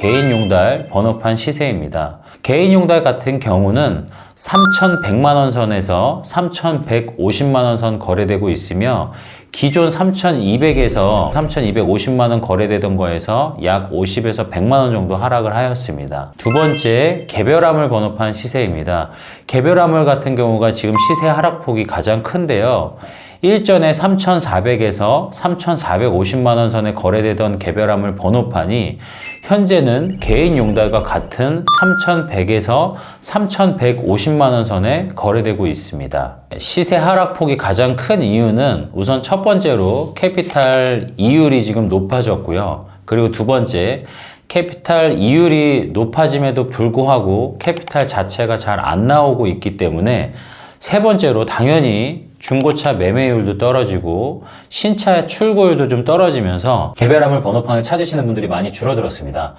개인 용달 번호판 시세입니다. 개인 용달 같은 경우는 3,100만 원 선에서 3,150만 원 선 거래되고 있으며 기존 3,200에서 3,250만 원 거래되던 거에서 약 50에서 100만 원 정도 하락을 하였습니다. 두 번째 개별화물 번호판 시세입니다. 개별화물 같은 경우가 지금 시세 하락폭이 가장 큰데요. 일전에 3,400에서 3,450만 원 선에 거래되던 개별화물 번호판이 현재는 개인 용달과 같은 3,100에서 3,150만 원 선에 거래되고 있습니다. 시세 하락폭이 가장 큰 이유는 우선 첫 번째로 캐피탈 이율이 지금 높아졌고요. 그리고 두 번째 캐피탈 이율이 높아짐에도 불구하고 캐피탈 자체가 잘 안 나오고 있기 때문에 세 번째로 당연히 중고차 매매율도 떨어지고 신차 출고율도 좀 떨어지면서 개별화물 번호판을 찾으시는 분들이 많이 줄어들었습니다.